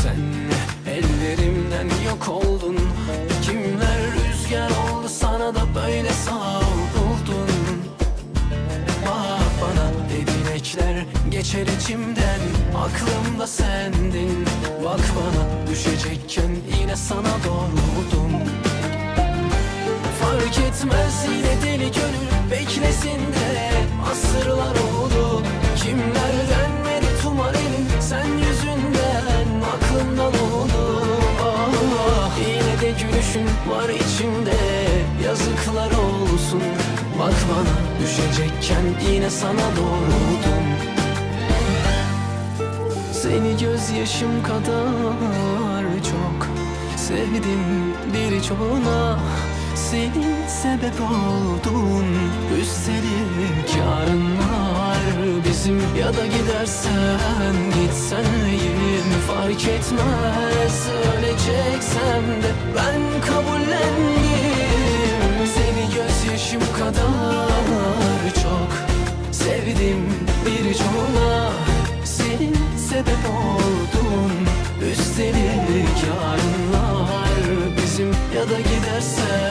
görsen Ellerimden yok oldun. Kimler rüzgar oldu sana da böyle savruldun. Bak bana dilekler geçer içimden Aklımda sendin. Bak bana düşecekken yine sana doğruldum. Fark etmez yine deli gönül beklesin de aklımdan oldu ah, Yine de gülüşün var içimde. Yazıklar olsun. Bak bana düşecekken yine sana doğruldum Seni gözyaşım kadar çok sevdim birçoğuna. Senin sebep oldun. Üstelik yarın var bizim Ya da gidersen gitseyim Fark etmez öleceksem de Ben kabullendim. Seni gözyaşım kadar çok Sevdim birçoğuna Senin sebep oldun. Üstelik yarınlar bizim ya da gidersen